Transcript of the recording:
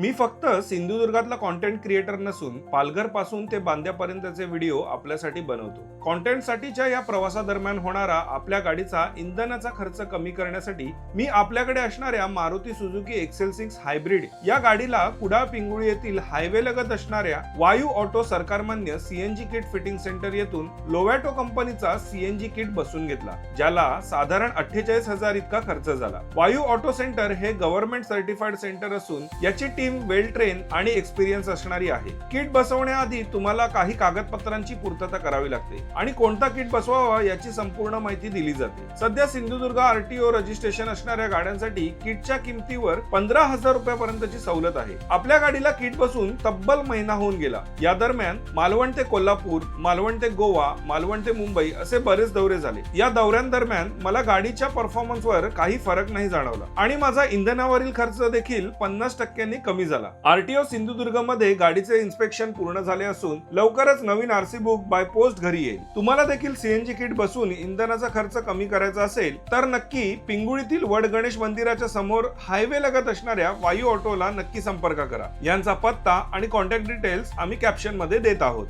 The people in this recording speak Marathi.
मी फक्त सिंधुदुर्गातला कॉन्टेंट क्रिएटर नसून पालघरपासून ते बांद्यापर्यंतचे व्हिडिओ आपल्यासाठी बनवतो. कॉन्टेंटसाठीच्या या प्रवासादरम्यान होणारा आपल्या गाडीचा इंधनाचा खर्च कमी करण्यासाठी मी आपल्याकडे असणाऱ्या Maruti Suzuki XL six hybrid या गाडीला कुडाळ पिंगुळी येथील हायवे लगत असणाऱ्या वायू ऑटो सरकारमान्य सीएनजी किट फिटिंग सेंटर येथून लोवॅटो कंपनीचा सीएनजी किट बसून घेतला ज्याला साधारण अठ्ठेचाळीस हजार इतका खर्च झाला. वायू ऑटो सेंटर हे गव्हर्नमेंट सर्टिफाईड सेंटर असून याची टीम वेल ट्रेन आणि एक्सपिरियन्स असणारी आहे. किट बसवण्याआधी तुम्हाला काही कागदपत्रांची पूर्तता करावी लागते आणि कोणता किट बसवावा याची संपूर्ण माहिती दिली जाते. सध्या सिंधुदुर्ग आरटीओ रजिस्ट्रेशन असणाऱ्या गाड्यांसाठी किटच्या किमतीवर पंधरा हजार रुपयापर्यंतची सवलत आहे. आपल्या गाडीला किट बसून तब्बल महिना होऊन गेला. या दरम्यान मालवण ते कोल्हापूर मालवण ते गोवा मालवण ते मुंबई असे बरेच दौरे झाले. या दौऱ्यांदरम्यान मला गाडीच्या परफॉर्मन्सवर काही फरक नाही जाणवला आणि माझा इंधनावरील खर्च देखील पन्नास टक्क्यांनी कमी झाला. आरटीओ सिंधुदुर्गमध्ये गाडीचे इन्स्पेक्शन पूर्ण झाले असून लवकरच नवीन आरसी बुक बाय पोस्ट घरी येईल. तुम्हाला देखील सीएनजी किट बसून इंधनाचा खर्च कमी करायचा असेल तर नक्की पिंगुळीतील वड गणेश मंदिराच्या समोर हायवे लगत असणाऱ्या वायू ऑटोला नक्की संपर्क करा. यांचा पत्ता आणि कॉन्टॅक्ट डिटेल्स आम्ही कॅप्शनमध्ये देत आहोत.